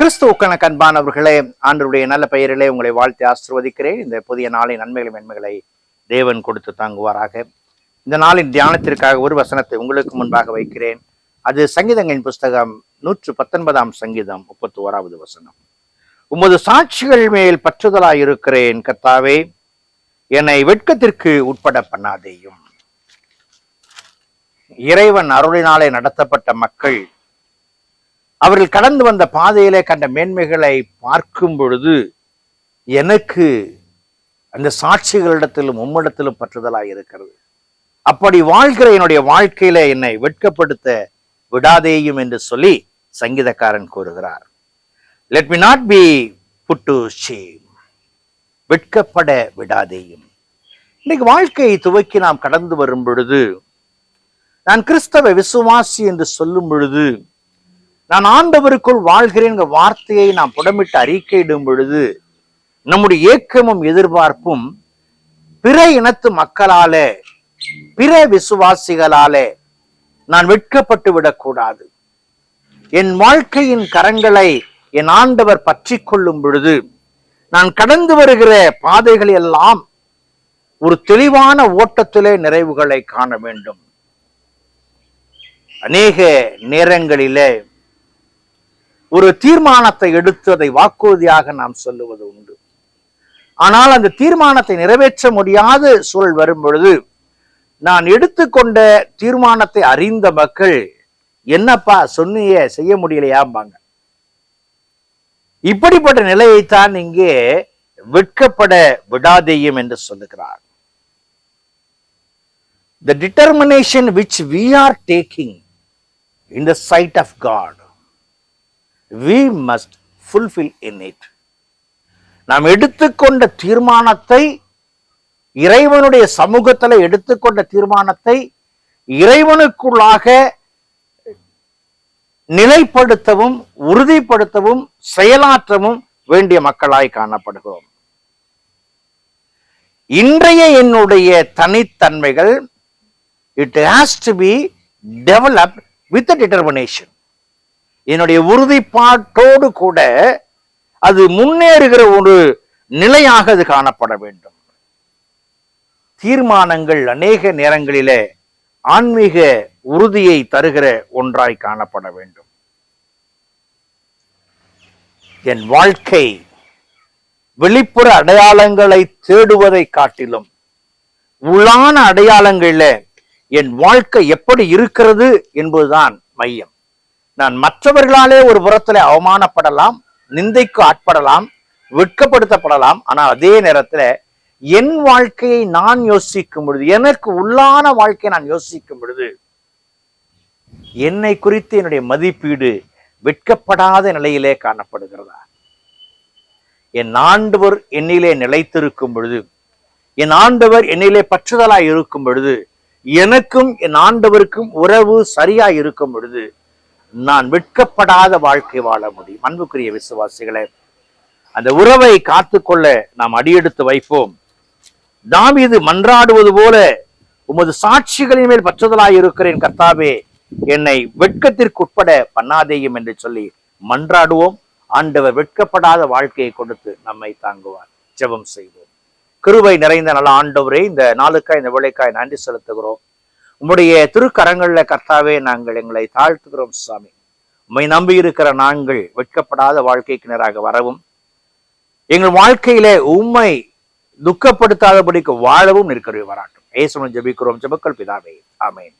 கிறிஸ்துவுக்கான கண்பானவர்களே ஆண்டருடைய நல்ல பெயரிலே உங்களை வாழ்த்தி ஆசிர்வதிக்கிறேன். இந்த புதிய நாளின் நன்மைகளை மென்மைகளை தேவன் கொடுத்து தாங்குவாராக. இந்த நாளின் தியானத்திற்காக ஒரு வசனத்தை உங்களுக்கு முன்பாக வைக்கிறேன். அது சங்கீதங்களின் புஸ்தகம் நூற்று பத்தொன்பதாம் சங்கீதம் முப்பத்தி ஓராவது வசனம். உமது சாட்சிகள் மேல் பற்றுதலாய் இருக்கிறேன் கத்தாவே என்னை வெட்கத்திற்கு உட்பட பண்ணாதேயும். இறைவன் அருளினாலே நடத்தப்பட்ட மக்கள் அவர்கள் கடந்து வந்த பாதையிலே கண்ட மேன்மைகளை பார்க்கும் பொழுது எனக்கு அந்த சாட்சிகளிடத்திலும் உம்மிடத்திலும் பற்றுதலாக இருக்கிறது. அப்படி வாழ்கிற என்னுடைய வாழ்க்கையில என்னை வெட்கப்படுத்த விடாதேயும் என்று சொல்லி சங்கீதக்காரன் கூறுகிறார். Let me not be put to shame வெட்கப்பட விடாதேயும். இன்னைக்கு வாழ்க்கையை துவக்கி நாம் கடந்து வரும் பொழுது நான் கிறிஸ்தவ விசுவாசி என்று சொல்லும் பொழுது நான் ஆண்டவருக்குள் வாழ்கிறேன் வார்த்தையை நாம் புடமிட்டு அறிக்கையிடும் பொழுது நம்முடைய ஏக்கமும் எதிர்பார்ப்பும் பிற இனத்து மக்களாலே பிற விசுவாசிகளாலே நான் வெட்கப்பட்டு விடக்கூடாது. என் வாழ்க்கையின் கரங்களை என் ஆண்டவர் பற்றி கொள்ளும் பொழுது நான் கடந்து வருகிற பாதைகள் எல்லாம் ஒரு தெளிவான ஓட்டத்திலே நிறைவுகளை காண வேண்டும். அநேக நேரங்களிலே ஒரு தீர்மானத்தை எடுத்து அதை வாக்குறுதியாக நாம் சொல்லுவது உண்டு. ஆனால் அந்த தீர்மானத்தை நிறைவேற்ற முடியாத சூழல் வரும் பொழுது நான் எடுத்துக்கொண்ட தீர்மானத்தை அறிந்த மக்கள் என்னப்பா சொன்னியே செய்ய முடியலையாம்பாங்க. இப்படிப்பட்ட நிலையைத்தான் இங்கே வெட்கப்பட விடாதேயும் என்று சொல்லுகிறார். The determination which we are taking in the sight of God, we must fulfil in it நாம் எடுத்துக்கொண்ட தீர்மானத்தை இறைவனுடைய சமூகத்தில் எடுத்துக்கொண்ட தீர்மானத்தை இறைவனுக்குள்ளாக நிலைப்படுத்தவும் உறுதிப்படுத்தவும் செயலாற்றவும் வேண்டிய மக்களாய் காணப்படுகிறோம். இன்றைய என்னுடைய தனித்தன்மைகள் it has to be develop with determination என்னுடைய உறுதிப்பாட்டோடு கூட அது முன்னேறுகிற ஒரு நிலையாக அது காணப்பட வேண்டும். தீர்மானங்கள் அநேக நேரங்களிலே ஆன்மீக உறுதியை தருகிற ஒன்றாய் காணப்பட வேண்டும். என் வாழ்க்கை வெளிப்புற அடையாளங்களை தேடுவதை காட்டிலும் உள்ளான அடையாளங்களில் என் வாழ்க்கை எப்படி இருக்கிறது என்பதுதான் மையம். நான் மற்றவர்களாலே ஒரு புறத்துல அவமானப்படலாம் நிந்தைக்கு ஆட்படலாம் வெட்கப்படுத்தப்படலாம் ஆனால் அதே நேரத்துல என் வாழ்க்கையை நான் யோசிக்கும் பொழுது எனக்கு உள்ளான வாழ்க்கையை நான் யோசிக்கும் பொழுது என்னை குறித்து என்னுடைய மதிப்பீடு வெட்கப்படாத நிலையிலே காணப்படுகிறதா? என் ஆண்டவர் என்னிலே நிலைத்திருக்கும் பொழுது என் ஆண்டவர் என்னிலே பற்றுதலாய் இருக்கும் பொழுது எனக்கும் என் ஆண்டவருக்கும் உறவு சரியாய் இருக்கும் பொழுது நான் வெட்கப்படாத வாழ்க்கை வாழ முடியும். அன்புக்குரிய விசுவாசிகளே அந்த உறவை காத்துக்கொள்ள நாம் அடியெடுத்து வைப்போம். தாவீது மன்றாடுவது போல உமது சாட்சிகளின் மேல் பற்றுதலாய் இருக்கிறேன் கர்த்தாவே. என்னை வெட்கத்திற்கு உட்பட பண்ணாதேயும் என்று சொல்லி மன்றாடுவோம். ஆண்டவர் வெட்கப்படாத வாழ்க்கையை கொடுத்து நம்மை தாங்குவார். ஜெபம் செய்வோம். கிருவை நிறைந்த நல்ல ஆண்டவரே இந்த நாளுக்காய் இந்த வேலைக்காய் நன்றி செலுத்துகிறோம். உம்முடைய திருக்கரங்கள்ல கர்த்தாவே நாங்கள் எங்களை தாழ்த்துகிறோம் சுவாமி. உம்மை நம்பி இருக்கிற நாங்கள் வெட்கப்படாத வாழ்க்கைக்கு நேராக வரவும் எங்கள் வாழ்க்கையிலே உம்மை துக்கப்படுத்தாதபடிக்கு வாழவும் இருக்கிற வராட்டும். ஏசுமன் ஜெபிக்கிறோம். ஜெபக்கள் பிதாவே ஆமேன்.